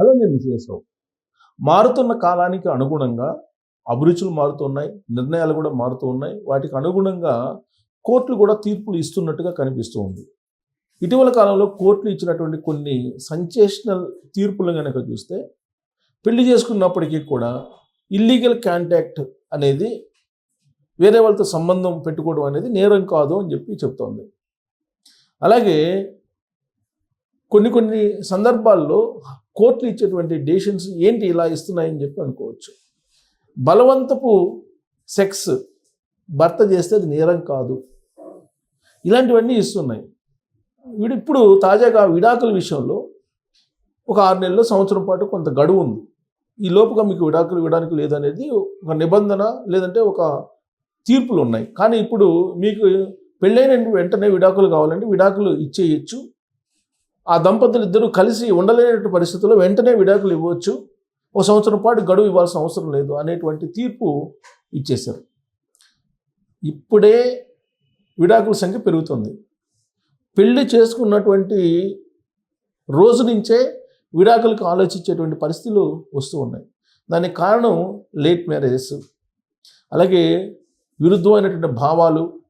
Hello నేను విజయసావు మారుతున్న కాలానికి అనుగుణంగా అభిరుచులు మారుతున్నాయి నిర్ణయాలు కూడా మారుతూ ఉన్నాయి. వాటికి అనుగుణంగా కోర్టులు కూడా తీర్పులు ఇస్తున్నట్టుగా కనిపిస్తూ ఉంది. ఇటీవల కాలంలో కోర్టులు ఇచ్చినటువంటి కొన్ని సంచేషనల్ తీర్పులు కనుక చూస్తే పెళ్ళి చేసుకున్నప్పటికీ కూడా ఇల్లీగల్ కాంటాక్ట్ అనేది వేరే వాళ్ళతో సంబంధం పెట్టుకోవడం అనేది నేరం కాదు అని చెప్పి చెప్తోంది. అలాగే కొన్ని కొన్ని సందర్భాల్లో కోర్టులు ఇచ్చేటువంటి డెసిషన్స్ ఏంటి ఇలా ఇస్తున్నాయని చెప్పి అనుకోవచ్చు. బలవంతపు సెక్స్ భర్త చేస్తే అది నేరం కాదు. ఇలాంటివన్నీ ఇస్తున్నాయి. వీడు ఇప్పుడు తాజాగా విడాకుల విషయంలో ఒక ఆరు నెలలు సంవత్సరం పాటు కొంత గడువు ఉంది. ఈ లోపుగా మీకు విడాకులు ఇవ్వడానికి లేదనేది ఒక నిబంధన లేదంటే ఒక తీర్పులు ఉన్నాయి. కానీ ఇప్పుడు మీకు పెళ్ళైన వెంటనే విడాకులు కావాలంటే విడాకులు ఇచ్చేయచ్చు. ఆ దంపతులు ఇద్దరూ కలిసి ఉండలేనటువంటి పరిస్థితుల్లో వెంటనే విడాకులు ఇవ్వచ్చు. ఒక సంవత్సరం పాటు గడువు ఇవ్వాల్సిన అవసరం లేదు అనేటువంటి తీర్పు ఇచ్చేశారు. ఇప్పుడే విడాకుల సంఖ్య పెరుగుతుంది. పెళ్ళి చేసుకున్నటువంటి రోజు నుంచే విడాకులకు ఆలోచించేటువంటి పరిస్థితులు వస్తూ ఉన్నాయి. దానికి కారణం లేట్ మ్యారేజెస్ అలాగే విరుద్ధమైనటువంటి భావాలు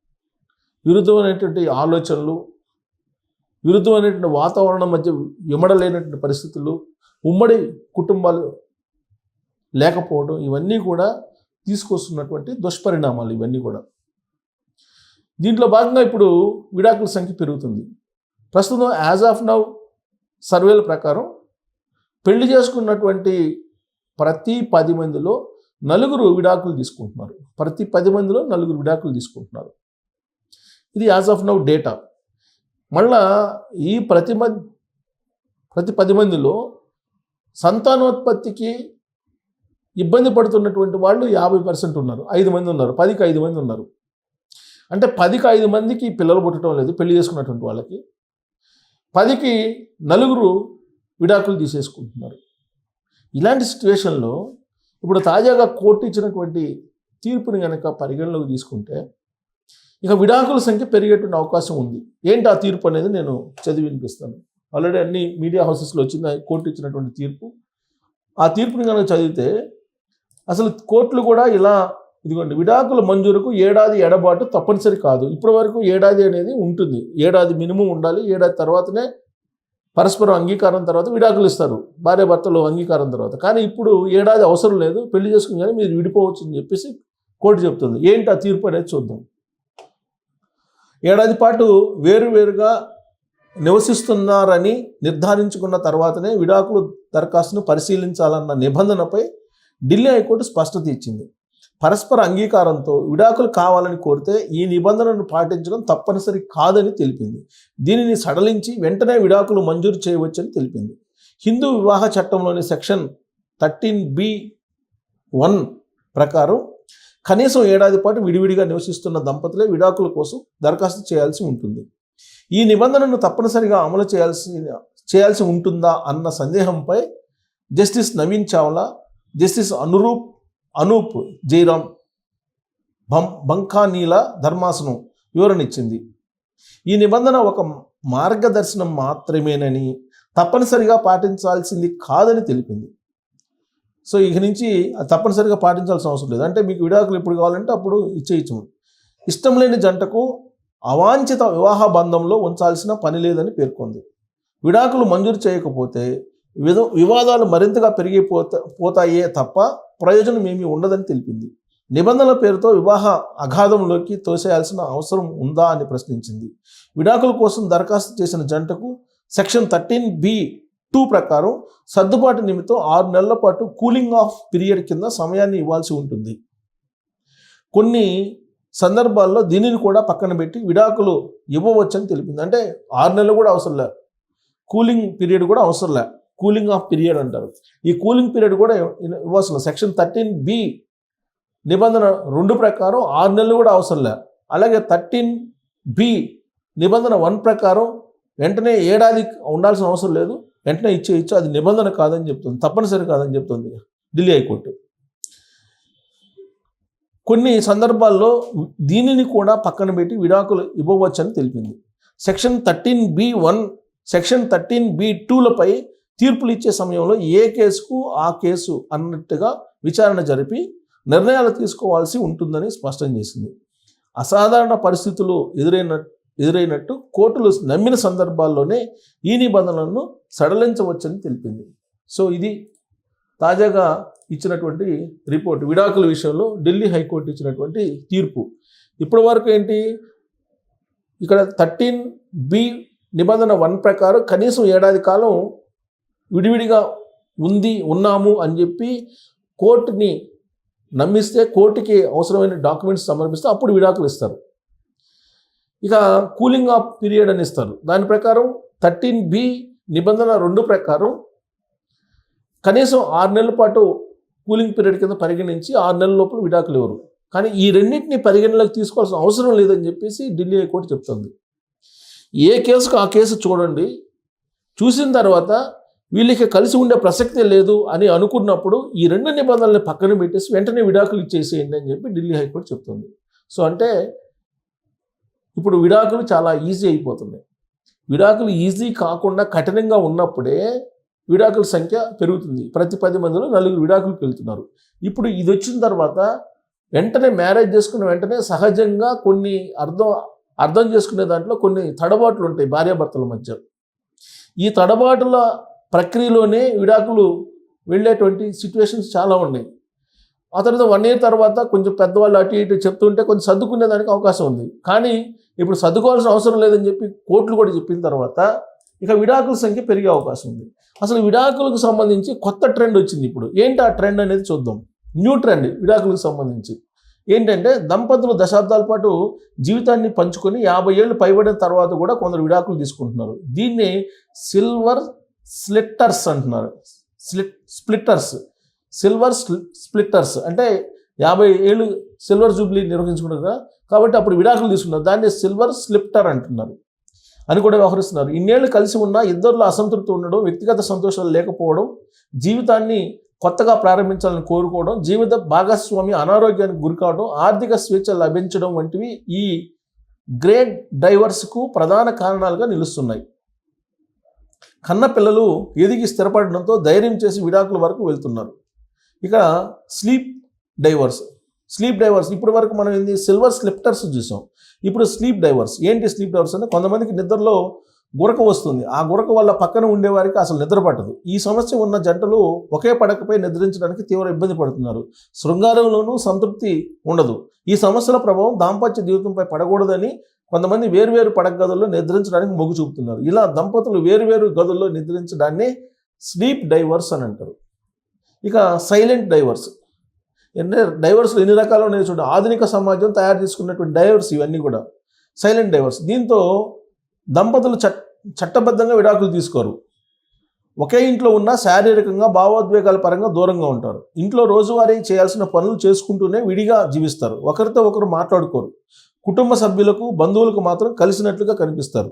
విరుద్ధమైనటువంటి ఆలోచనలు విరుద్ధమైనటువంటి వాతావరణం మధ్య విమడలేనటువంటి పరిస్థితులు ఉమ్మడి కుటుంబాలు లేకపోవడం ఇవన్నీ కూడా తీసుకొస్తున్నటువంటి దుష్పరిణామాలు ఇవన్నీ కూడా. దీంట్లో భాగంగా ఇప్పుడు విడాకుల సంఖ్య పెరుగుతుంది. ప్రస్తుతం యాజ్ ఆఫ్ నౌ సర్వేల ప్రకారం పెళ్ళి చేసుకున్నటువంటి ప్రతి పది మందిలో నలుగురు విడాకులు తీసుకుంటున్నారు. ప్రతి పది మందిలో నలుగురు విడాకులు తీసుకుంటున్నారు. ఇది యాజ్ ఆఫ్ నౌ డేటా. మళ్ళా ఈ ప్రతి మ ప్రతి పది మందిలో సంతానోత్పత్తికి ఇబ్బంది పడుతున్నటువంటి వాళ్ళు యాభై పర్సెంట్ ఉన్నారు. ఐదు మంది ఉన్నారు. పదికి ఐదు మంది ఉన్నారు. అంటే పదికి ఐదు మందికి పిల్లలు పుట్టడం లేదు. పెళ్ళి చేసుకున్నటువంటి వాళ్ళకి పదికి నలుగురు విడాకులు తీసేసుకుంటున్నారు. ఇలాంటి సిచ్యువేషన్లో ఇప్పుడు తాజాగా కోర్టు ఇచ్చినటువంటి తీర్పుని కనుక పరిగణలోకి తీసుకుంటే ఇక విడాకుల సంఖ్య పెరిగేటువంటి అవకాశం ఉంది. ఏంటి ఆ తీర్పు అనేది నేను చదివి వినిపిస్తాను. ఆల్రెడీ అన్ని మీడియా హౌసెస్లో వచ్చింది కోర్టు ఇచ్చినటువంటి తీర్పు. ఆ తీర్పుని కనుక చదివితే అసలు కోర్టులు కూడా ఇలా ఇదిగోండి విడాకుల మంజూరుకు ఏడాది ఎడబాటు తప్పనిసరి కాదు. ఇప్పటి వరకు ఏడాది అనేది ఉంటుంది. ఏడాది మినిమం ఉండాలి. ఏడాది తర్వాతనే పరస్పరం అంగీకారం తర్వాత విడాకులు ఇస్తారు. భార్య భర్తలు అంగీకారం తర్వాత. కానీ ఇప్పుడు ఏడాది అవసరం లేదు. పెళ్ళి చేసుకుని కానీ మీరు విడిపోవచ్చు అని చెప్పేసి కోర్టు చెప్తుంది. ఏంటి ఆ తీర్పు అనేది చూద్దాం. ఏడాది పాటు వేరువేరుగా నివసిస్తున్నారని నిర్ధారించుకున్న తర్వాతనే విడాకులు దరఖాస్తును పరిశీలించాలన్న నిబంధనపై ఢిల్లీ హైకోర్టు స్పష్టత ఇచ్చింది. పరస్పర అంగీకారంతో విడాకులు కావాలని కోరితే ఈ నిబంధనను పాటించడం తప్పనిసరి కాదని తెలిపింది. దీనిని సడలించి వెంటనే విడాకులు మంజూరు చేయవచ్చని తెలిపింది. హిందూ వివాహ చట్టంలోని సెక్షన్ థర్టీన్ బి వన్ ప్రకారం కనీసం ఏడాది పాటు విడివిడిగా నివసిస్తున్న దంపతులే విడాకుల కోసం దరఖాస్తు చేయాల్సి ఉంటుంది. ఈ నిబంధనను తప్పనిసరిగా అమలు చేయాల్సి చేయాల్సి ఉంటుందా అన్న సందేహంపై జస్టిస్ నవీన్ చావ్లా జస్టిస్ అనురూప్ అనూప్ జైరామ్ బం బంకానీల ధర్మాసనం వివరణ ఇచ్చింది ఈ నిబంధన ఒక మార్గదర్శనం మాత్రమేనని తప్పనిసరిగా పాటించాల్సింది కాదని తెలిపింది. సో ఇక నుంచి తప్పనిసరిగా పాటించాల్సిన అవసరం లేదు. అంటే మీకు విడాకులు ఎప్పుడు కావాలంటే అప్పుడు ఇచ్చేయచ్చు ఇష్టం లేని జంటకు అవాంఛిత వివాహ బంధంలో ఉంచాల్సిన పని లేదని పేర్కొంది. విడాకులు మంజూరు చేయకపోతే వివాదాలు మరింతగా పెరిగిపోతా పోతాయే తప్ప ప్రయోజనం ఏమీ ఉండదని తెలిపింది. నిబంధనల పేరుతో వివాహ అగాధంలోకి తోసేయాల్సిన అవసరం ఉందా అని ప్రశ్నించింది. విడాకుల కోసం దరఖాస్తు చేసిన జంటకు సెక్షన్ థర్టీన్ బి టూ ప్రకారం సర్దుబాటు నిమిత్తం ఆరు నెలల పాటు కూలింగ్ ఆఫ్ పీరియడ్ కింద సమయాన్ని ఇవ్వాల్సి ఉంటుంది. కొన్ని సందర్భాల్లో దీనిని కూడా పక్కన పెట్టి విడాకులు ఇవ్వవచ్చని తెలిపింది. అంటే ఆరు నెలలు కూడా అవసరం లే. కూలింగ్ పీరియడ్ కూడా అవసరం లే. కూలింగ్ ఆఫ్ పీరియడ్ అంటారు. ఈ కూలింగ్ పీరియడ్ కూడా ఇవ్వాల్సిన సెక్షన్ థర్టీన్ బి నిబంధన రెండు ప్రకారం ఆరు నెలలు కూడా అవసరం లే. అలాగే థర్టీన్ బి నిబంధన వన్ ప్రకారం వెంటనే ఏడాది ఉండాల్సిన అవసరం లేదు. వెంటనే ఇచ్చే ఇచ్చు అది నిబంధన కాదని చెప్తుంది తప్పనిసరి కాదని చెప్తుంది ఢిల్లీ హైకోర్టు. కొన్ని సందర్భాల్లో దీనిని కూడా పక్కన పెట్టి విడాకులు ఇవ్వవచ్చని తెలిపింది. Section thirteen B one section thirteen B టూలపై తీర్పులు ఇచ్చే సమయంలో ఏ కేసుకు ఆ కేసు అన్నట్టుగా విచారణ జరిపి నిర్ణయాలు తీసుకోవాల్సి ఉంటుందని స్పష్టం చేసింది. అసాధారణ పరిస్థితులు ఎదురైన ఎదురైనట్టు కోర్టులు నమ్మిన సందర్భాల్లోనే ఈ నిబంధనలను సడలించవచ్చని తెలిపింది. సో ఇది తాజాగా ఇచ్చినటువంటి రిపోర్ట్. విడాకుల విషయంలో ఢిల్లీ హైకోర్టు ఇచ్చినటువంటి తీర్పు. ఇప్పటి వరకు ఏంటి? ఇక్కడ థర్టీన్ బి నిబంధన వన్ ప్రకారం కనీసం ఏడాది కాలం విడివిడిగా ఉంది ఉన్నాము అని చెప్పి కోర్టుని నమ్మిస్తే కోర్టుకి అవసరమైన డాక్యుమెంట్స్ సమర్పిస్తే అప్పుడు విడాకులు ఇస్తారు. ఇక కూలింగ్ ఆఫ్ పీరియడ్ అని ఇస్తారు. దాని ప్రకారం థర్టీన్ బి నిబంధన రెండు ప్రకారం కనీసం ఆరు నెలల పాటు కూలింగ్ పీరియడ్ కింద పరిగణించి ఆరు నెలల లోపల విడాకులు ఇవ్వరు. కానీ ఈ రెండింటిని పరిగణలోకి తీసుకోవాల్సిన అవసరం లేదని చెప్పేసి ఢిల్లీ హైకోర్టు చెప్తుంది. ఏ కేసుకు ఆ కేసు చూడండి. చూసిన తర్వాత వీళ్ళకి కలిసి ఉండే ప్రసక్తే లేదు అని అనుకున్నప్పుడు ఈ రెండు నిబంధనల్ని పక్కన పెట్టేసి వెంటనే విడాకులు ఇచ్చేసేయండి అని చెప్పి ఢిల్లీ హైకోర్టు చెప్తుంది. సో అంటే ఇప్పుడు విడాకులు చాలా ఈజీ అయిపోతున్నాయి విడాకులు ఈజీ కాకుండా కఠినంగా ఉన్నప్పుడే విడాకుల సంఖ్య పెరుగుతుంది. ప్రతి పది మందిలో నలుగురు విడాకులకు వెళ్తున్నారు ఇప్పుడు ఇది వచ్చిన తర్వాత వెంటనే మ్యారేజ్ చేసుకున్న వెంటనే సహజంగా కొన్ని అర్థం అర్థం చేసుకునే దాంట్లో కొన్ని తడబాట్లు ఉంటాయి భార్యాభర్తల మధ్య. ఈ తడబాటుల ప్రక్రియలోనే విడాకులు వెళ్ళేటువంటి సిచ్యువేషన్స్ చాలా ఉన్నాయి. ఆ తర్వాత వన్ ఇయర్ తర్వాత కొంచెం పెద్దవాళ్ళు అటు ఇటు చెప్తుంటే కొంచెం సర్దుకునే దానికి అవకాశం ఉంది. కానీ ఇప్పుడు సర్దుకోవాల్సిన అవసరం లేదని చెప్పి కోర్టులు కూడా చెప్పిన తర్వాత ఇక విడాకుల సంఖ్య పెరిగే అవకాశం ఉంది. అసలు విడాకులకు సంబంధించి కొత్త ట్రెండ్ వచ్చింది ఇప్పుడు. ఏంటి ఆ ట్రెండ్ అనేది చూద్దాం. న్యూ ట్రెండ్ విడాకులకు సంబంధించి. ఏంటంటే దంపతులు దశాబ్దాల పాటు జీవితాన్ని పంచుకొని యాభై ఏళ్ళు పైబడిన తర్వాత కూడా కొందరు విడాకులు తీసుకుంటున్నారు. దీన్ని సిల్వర్ స్లిట్టర్స్ అంటున్నారు. Slit splitters. Silver splitters. అంటే యాభై ఏళ్ళు సిల్వర్ జూబ్లీ నిర్వహించుకున్నారు కదా కాబట్టి అప్పుడు విడాకులు తీసుకున్నారు. దాన్ని సిల్వర్ స్లిప్టర్ అంటున్నారు. అని కూడా వ్యవహరిస్తున్నారు. ఇన్నేళ్ళు కలిసి ఉన్నా ఇద్దరిలో అసంతృప్తి ఉండడం వ్యక్తిగత సంతోషాలు లేకపోవడం జీవితాన్ని కొత్తగా ప్రారంభించాలని కోరుకోవడం జీవిత భాగస్వామి అనారోగ్యానికి గురికావడం ఆర్థిక స్వేచ్ఛ లభించడం వంటివి ఈ గ్రేట్ డైవర్స్కు ప్రధాన కారణాలుగా నిలుస్తున్నాయి. కన్న పిల్లలు ఎదిగి స్థిరపడడంతో ధైర్యం చేసి విడాకుల వరకు వెళ్తున్నారు. ఇక స్లీప్ డైవర్స్ స్లీప్ డైవర్స్. ఇప్పటి వరకు మనం ఏంది? సిల్వర్ స్లిప్టర్స్ చూసాం. ఇప్పుడు స్లీప్ డైవర్స్. ఏంటి స్లీప్ డైవర్స్ అంటే కొంతమందికి నిద్రలో గురక వస్తుంది. ఆ గురక వల్ల పక్కన ఉండేవారికి అసలు నిద్ర పట్టదు. ఈ సమస్య ఉన్న జంటలు ఒకే పడకపై నిద్రించడానికి తీవ్ర ఇబ్బంది పడుతున్నారు. శృంగారంలోనూ సంతృప్తి ఉండదు. ఈ సమస్యల ప్రభావం దాంపత్య జీవితంపై పడకూడదని కొంతమంది వేరువేరు పడక గదుల్లో నిద్రించడానికి మొగ్గు చూపుతున్నారు. ఇలా దంపతులు వేరువేరు గదుల్లో నిద్రించడాన్ని స్లీప్ డైవర్స్ అని అంటారు. ఇక సైలెంట్ డైవర్స్. ఎన్ని డైవర్స్లు ఎన్ని రకాలు ఉన్నాయో చూడండి ఆధునిక సమాజం తయారు చేసుకున్నటువంటి డైవర్స్ ఇవన్నీ కూడా. Silent divorce. దీంతో దంపతులు చట్ చట్టబద్ధంగా విడాకులు తీసుకోరు. ఒకే ఇంట్లో ఉన్న శారీరకంగా భావోద్వేగాల పరంగా దూరంగా ఉంటారు. ఇంట్లో రోజువారీ చేయాల్సిన పనులు చేసుకుంటూనే విడిగా జీవిస్తారు. ఒకరితో ఒకరు మాట్లాడుకోరు. కుటుంబ సభ్యులకు బంధువులకు మాత్రం కలిసినట్లుగా కనిపిస్తారు.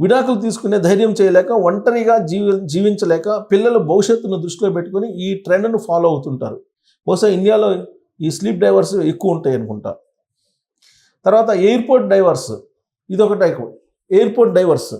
విడాకులు తీసుకునే ధైర్యం చేయలేక ఒంటరిగా జీవి జీవించలేక పిల్లల భవిష్యత్తును దృష్టిలో పెట్టుకొని ఈ ట్రెండ్ను ఫాలో అవుతుంటారు. బహుశా ఇండియాలో ఈ స్లీప్ డైవర్స్ ఎక్కువ ఉంటాయి అనుకుంటా. తర్వాత ఎయిర్పోర్ట్ డైవర్స్ ఇదొక టైప్ ఎయిర్పోర్ట్ డైవర్స్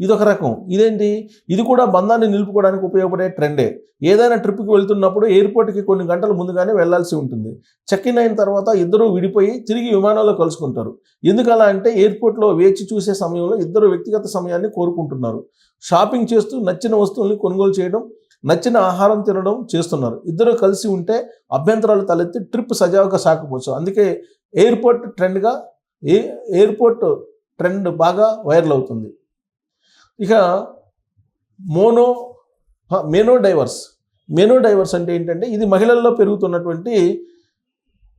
ఇదొక రకం. ఇదేంటి? ఇది కూడా బంధాన్ని నిలుపుకోవడానికి ఉపయోగపడే ట్రెండే. ఏదైనా ట్రిప్కి వెళ్తున్నప్పుడు ఎయిర్పోర్ట్కి కొన్ని గంటల ముందుగానే వెళ్ళాల్సి ఉంటుంది. చెక్ ఇన్ అయిన తర్వాత ఇద్దరు విడిపోయి తిరిగి విమానంలో కలుసుకుంటారు. ఎందుకలా అంటే ఎయిర్పోర్ట్లో వేచి చూసే సమయంలో ఇద్దరు వ్యక్తిగత సమయాన్ని కోరుకుంటున్నారు. షాపింగ్ చేస్తూ నచ్చిన వస్తువుల్ని కొనుగోలు చేయడం నచ్చిన ఆహారం తినడం చేస్తున్నారు. ఇద్దరు కలిసి ఉంటే అభ్యంతరాలు తలెత్తి ట్రిప్ సజావుగా సాకపోవచ్చు అందుకే ఎయిర్పోర్ట్ ట్రెండ్గా ఏ ఎయిర్పోర్ట్ ట్రెండ్ బాగా వైరల్ అవుతుంది. ఇక mono meno divorce. Meno divorce అంటే ఏంటంటే ఇది మహిళల్లో పెరుగుతున్నటువంటి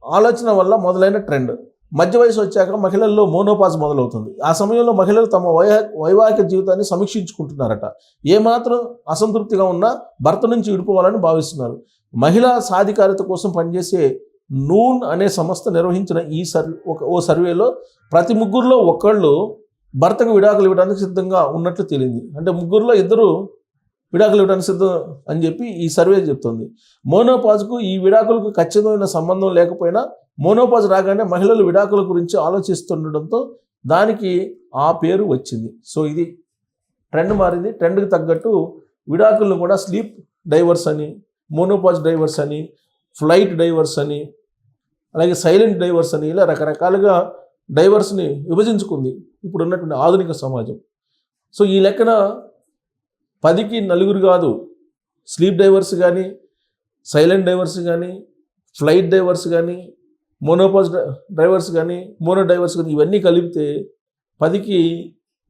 ఆలోచన వల్ల మొదలైన ట్రెండ్. మధ్య వయసు వచ్చాక మహిళల్లో మోనోపాజ్ మొదలవుతుంది. ఆ సమయంలో మహిళలు తమ వై వైవాహిక జీవితాన్ని సమీక్షించుకుంటున్నారట. ఏమాత్రం అసంతృప్తిగా ఉన్నా భర్త నుంచి విడిపోవాలని భావిస్తున్నారు. మహిళా సాధికారత కోసం పనిచేసే నూన్ అనే సంస్థ నిర్వహించిన ఈ సర్వే ఒక ఓ సర్వేలో ప్రతి ముగ్గురులో ఒకళ్ళు భర్తకు విడాకులు ఇవ్వడానికి సిద్ధంగా ఉన్నట్లు తేలింది. అంటే ముగ్గురులో ఇద్దరు విడాకులు ఇవ్వడానికి సిద్ధం అని చెప్పి ఈ సర్వే చెప్తుంది. మోనోపాజ్కు ఈ విడాకులకు ఖచ్చితమైన సంబంధం లేకపోయినా మోనోపాజ్ రాగానే మహిళలు విడాకుల గురించి ఆలోచిస్తుండడంతో దానికి ఆ పేరు వచ్చింది. సో ఇది ట్రెండ్ మారింది. ట్రెండ్కి తగ్గట్టు విడాకులను కూడా స్లీప్ డైవర్స్ అని మోనోపాజ్ డైవర్స్ అని ఫ్లైట్ డైవర్స్ అని అలాగే సైలెంట్ డైవర్స్ అని ఇలా రకరకాలుగా డైవర్స్ని విభజించుకుంది ఇప్పుడు ఉన్నటువంటి ఆధునిక సమాజం. సో ఈ లెక్కన పదికి నలుగురు కాదు స్లీప్ డైవర్స్ కానీ సైలెంట్ డైవర్స్ కానీ ఫ్లైట్ డైవర్స్ కానీ మోనోపాజ్ డ్రైవర్స్ కానీ మోనో డైవర్స్ కానీ ఇవన్నీ కలిపితే పదికి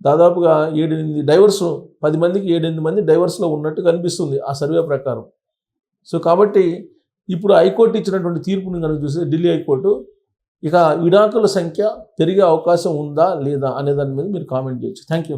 దాదాపుగా ఏడెనిమిది డైవర్స్ పది మందికి ఏడెనిమిది మంది డైవర్స్లో ఉన్నట్టు కనిపిస్తుంది ఆ సర్వే ప్రకారం. సో కాబట్టి ఇప్పుడు హైకోర్టు ఇచ్చినటువంటి తీర్పును కనుక చూస్తే ఢిల్లీ హైకోర్టు ఇక విడాకుల సంఖ్య పెరిగే అవకాశం ఉందా లేదా అనే దాని మీద మీరు కామెంట్ చేయొచ్చు. Thank you